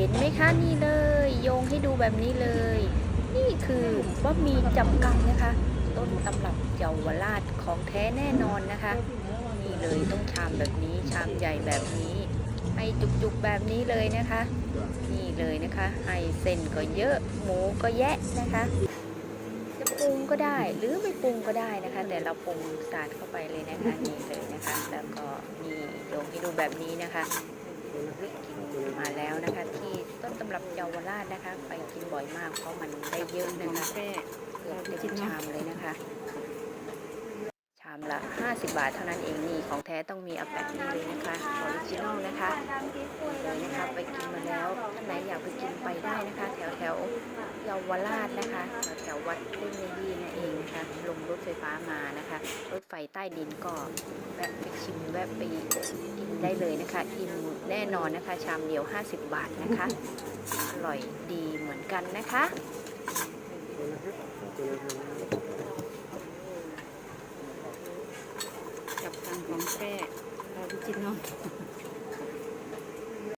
เห็นไหมคะนี่เลย โยงให้ดูแบบนี้เลย นี่คือบะหมี่จับกังนะคะ ต้นตำรับเยาวราชของแท้แน่นอนนะคะ นี่เลยต้องชามแบบนี้ชามใหญ่แบบนี้ ให้จุกๆแบบนี้เลยนะคะ นี่เลยนะคะให้เส้นก็เยอะหมูก็แยะนะคะจะปรุงก็ได้หรือไม่ปรุงก็ได้นะคะ แต่เราปรุงสาดเข้าไปเลยนะคะนี่เลยนะคะ แล้วก็นี่โยงให้ดูแบบนี้นะคะกินมาแล้วนะคะ ที่ ต้นตำรับเยาวราชนะคะ ไปกินบ่อยมากเพราะมันได้เยอะนะคะเกือบเต็มชามเลยนะคะ ชามละ 50 บาทเท่านั้นเองนี่ของแท้ต้องมีอาแปะนี่เลยนะคะออริจินอลนะคะเลยนะคะไปกินมาแล้วท่านไหนอยากไปกินไปได้นะคะ แถวแถวเยาวราชนะคะแถววัดเล่นในดีนั่นเองนะคะลงรถไฟฟ้ามานะคะ รถไฟใต้ดินก็แวะไปชิม วะไปกินได้เลยนะคะอิ่มแน่นอนนะคะ ชามเดียว 50 บาทนะคะ อร่อยดีเหมือนกันนะคะจับทางของแท้ออริจินอล